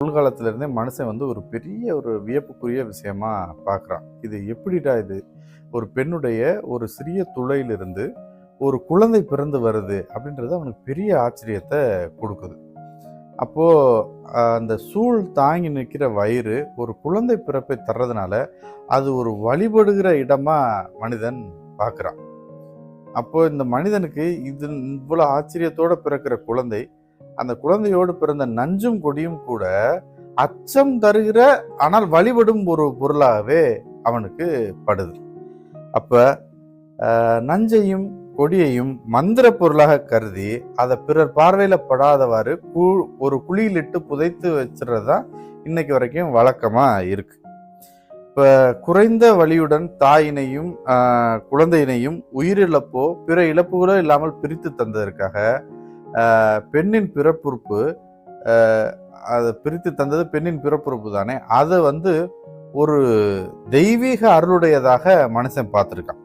உள்காலத்திலேருந்தே இருந்தே மனுஷன் வந்து ஒரு பெரிய ஒரு வியப்புக்குரிய விஷயமா பார்க்குறான். இது எப்படிடா இது? ஒரு பெண்ணுடைய ஒரு சிறிய துளையிலிருந்து ஒரு குழந்தை பிறந்து வருது அப்படின்றது அவனுக்கு பெரிய ஆச்சரியத்தை கொடுக்குது. அப்போது அந்த சூழ் தாங்கி நிற்கிற வயிறு ஒரு குழந்தை பிறப்பை தர்றதுனால அது ஒரு வழிபடுகிற இடமா மனிதன் பார்க்குறான். அப்போது இந்த மனிதனுக்கு இது இவ்வளோ ஆச்சரியத்தோடு பிறக்கிற குழந்தை அந்த குழந்தையோடு பிறந்த நஞ்சும் கொடியும் கூட அச்சம் தருகிற ஆனால் வழிபடும் ஒரு பொருளாகவே அவனுக்கு படுது. அப்ப நஞ்சையும் கொடியையும் மந்திர பொருளாக கருதி அதை பிறர் பார்வையில படாதவாறு கு ஒரு குழியிலிட்டு புதைத்து வச்சுறது தான் இன்னைக்கு வரைக்கும் வழக்கமா இருக்கு. இப்ப குறைந்த வழியுடன் தாயினையும் குழந்தையினையும் உயிரிழப்போ பிற இழப்புகளோ இல்லாமல் பிரித்து தந்ததற்காக பெண்ணின் பிறப்புறுப்பு அதை பிரித்து தந்தது பெண்ணின் பிறப்புறுப்பு தானே. அதை வந்து ஒரு தெய்வீக அருளுடையதாக மனுஷன் பார்த்துருக்கான்.